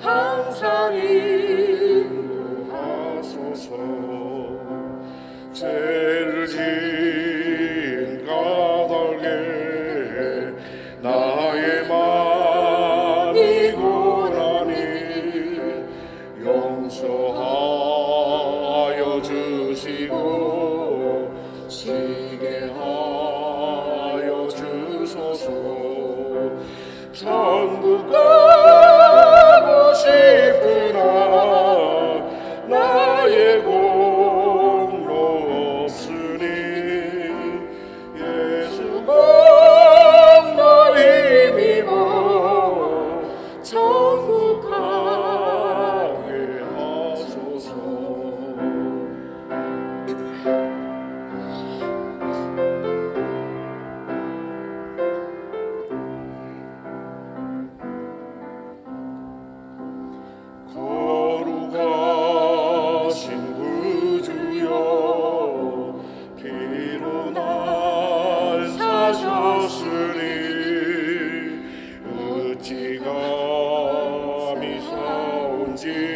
항상 인도하소서. 제 지가 미소운지